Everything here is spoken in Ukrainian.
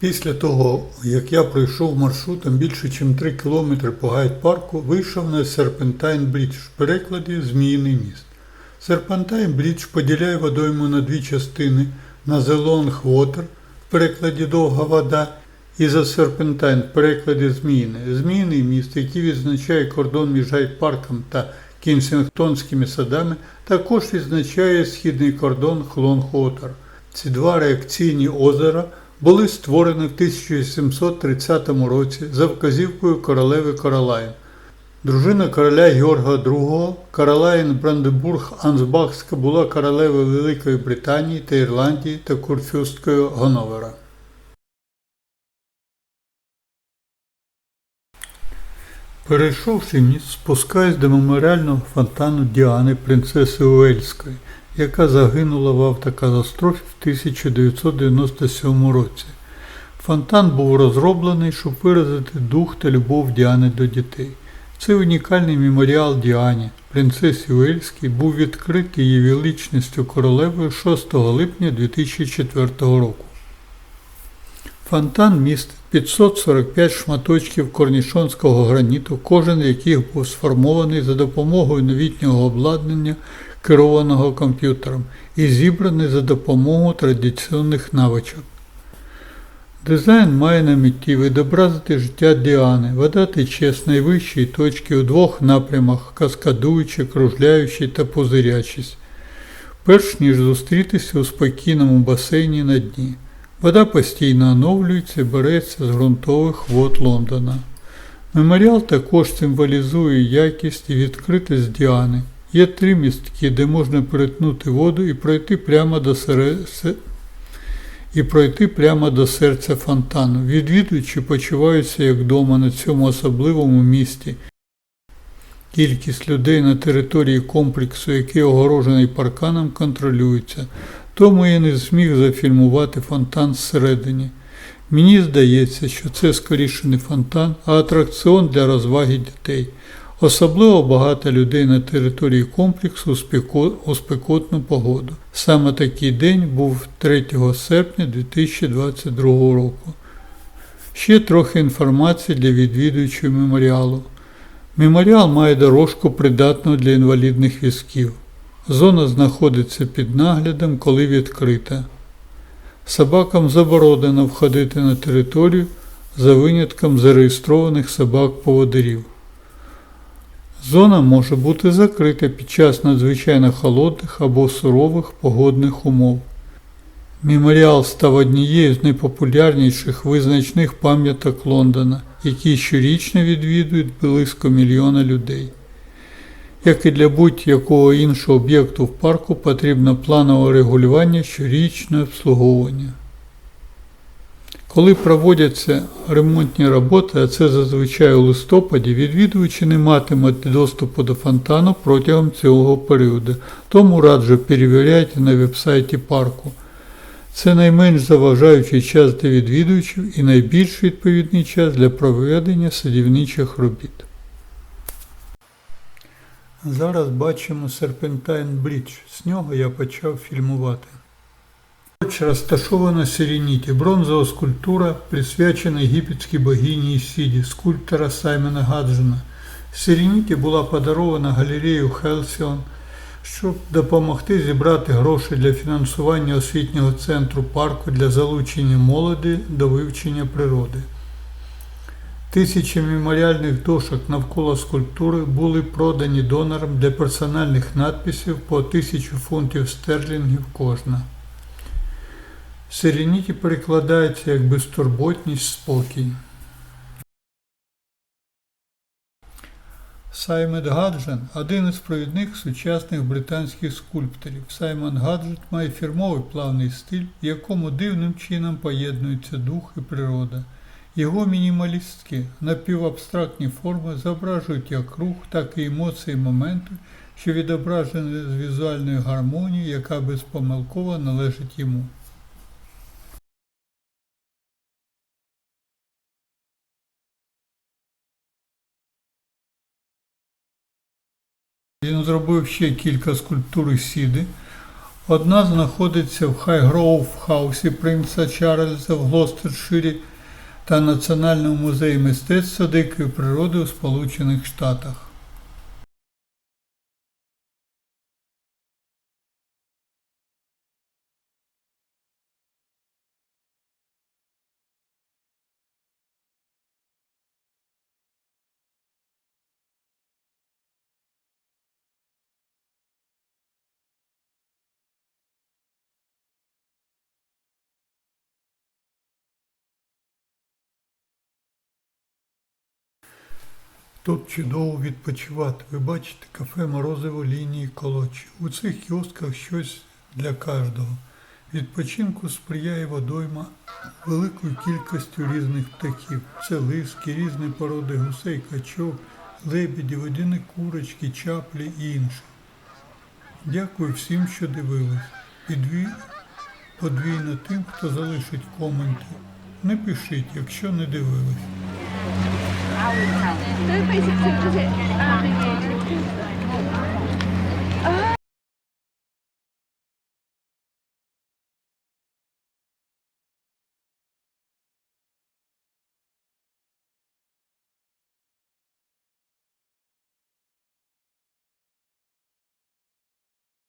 Після того, як я пройшов маршрутом більше, ніж 3 кілометри по гайд-парку, вийшов на Серпентайн Брідж, в перекладі Зміїний міст. Серпентайн Брідж поділяє водойму на дві частини на The Long в перекладі Довга вода, і за Серпентайн в перекладі Зміїне. Зміїний міст, який відзначає кордон між гайд-парком та Кінсінгтонськими садами, також відзначає східний кордон Хлонг-Вотер. Ці два реакційні озера були створені в 1730 році за вказівкою королеви Каролайн. Дружина короля Георга II, Каролайн Бранденбург Ансбахська була королевою Великої Британії та Ірландії та курфюрсткою Ганновера. Перейшовши міст, спускаюсь до меморіального фонтану Діани, принцеси Уельської, яка загинула в автокатастрофі в 1997 році. Фонтан був розроблений, щоб виразити дух та любов Діани до дітей. Цей унікальний меморіал Діані, принцесі Уельській, був відкритий її величністю королевою 6 липня 2004 року. Фонтан містить 545 шматочків корнішонського граніту, кожен яких був сформований за допомогою новітнього обладнання, керованого комп'ютером, і зібраний за допомогою традиційних навичок. Дизайн має на меті відобразити життя Діани, вода тече з найвищої точки у двох напрямах, каскадуючи, кружляючи та пузирячись, перш ніж зустрітися у спокійному басейні на дні. Вода постійно оновлюється і береться з ґрунтових вод Лондона. Меморіал також символізує якість і відкритість Діани. Є три містки, де можна перетнути воду і пройти прямо до сере... се- і пройти прямо до серця фонтану. Відвідувачі почуваються як вдома на цьому особливому місті. Кількість людей на території комплексу, який огорожений парканом, контролюється, тому я не зміг зафільмувати фонтан зсередині. Мені здається, що це скоріше не фонтан, а атракціон для розваги дітей. Особливо багато людей на території комплексу у спекотну погоду. Саме такий день був 3 серпня 2022 року. Ще трохи інформації для відвідувачів меморіалу. Меморіал має дорожку придатну для інвалідних візків. Зона знаходиться під наглядом, коли відкрита. Собакам заборонено входити на територію за винятком зареєстрованих собак-поводирів. Зона може бути закрита під час надзвичайно холодних або сурових погодних умов. Меморіал став однією з найпопулярніших визначних пам'яток Лондона, які щорічно відвідують близько мільйона людей. Як і для будь-якого іншого об'єкту в парку, потрібно планове регулювання щорічне обслуговування. Коли проводяться ремонтні роботи, а це зазвичай у листопаді, відвідувачі не матимуть доступу до фонтану протягом цього періоду, тому раджу перевіряйте на вебсайті парку. Це найменш заважаючий час для відвідувачів і найбільш відповідний час для проведення садівничих робіт. Зараз бачимо Серпентайн Брідж. З нього я почав фільмувати. Розташована Сереніті, бронзова скульптура, присвячена єгипетській богині Ісіді, скульптора Саймона Гаджена. Сереніті була подарована галерею Хелсіон, щоб допомогти зібрати гроші для фінансування освітнього центру парку для залучення молоді до вивчення природи. Тисячі меморіальних дошок навколо скульптури були продані донорам для персональних надписів по 1000 фунтів стерлінгів кожна. Сереніті перекладається як безтурботність, спокій. Саймон Гаджен – один із провідних сучасних британських скульпторів. Саймон Гаджет має фірмовий плавний стиль, в якому дивним чином поєднуються дух і природа. Його мінімалістські напівабстрактні форми зображують як рух, так і емоції моменту, що відображені з візуальною гармонією, яка безпомилково належить йому. Він зробив ще кілька скульптур із сіди. Одна знаходиться в Хайгроув хаусі принца Чарльза в Глостерширі та Національному музеї мистецтва дикої природи у Сполучених Штатах. Тут чудово відпочивати. Ви бачите кафе Морозиво лінії колочі. У цих кіосках щось для кожного. Відпочинку сприяє водойма великою кількістю різних птахів. Це лиски, різні породи гусей, качок, лебеді, водяні курочки, чаплі і інше. Дякую всім, що дивились. Підві... Подвійно тим, хто залишить коменти. Не пишіть, якщо не дивились. 准备小心这些啊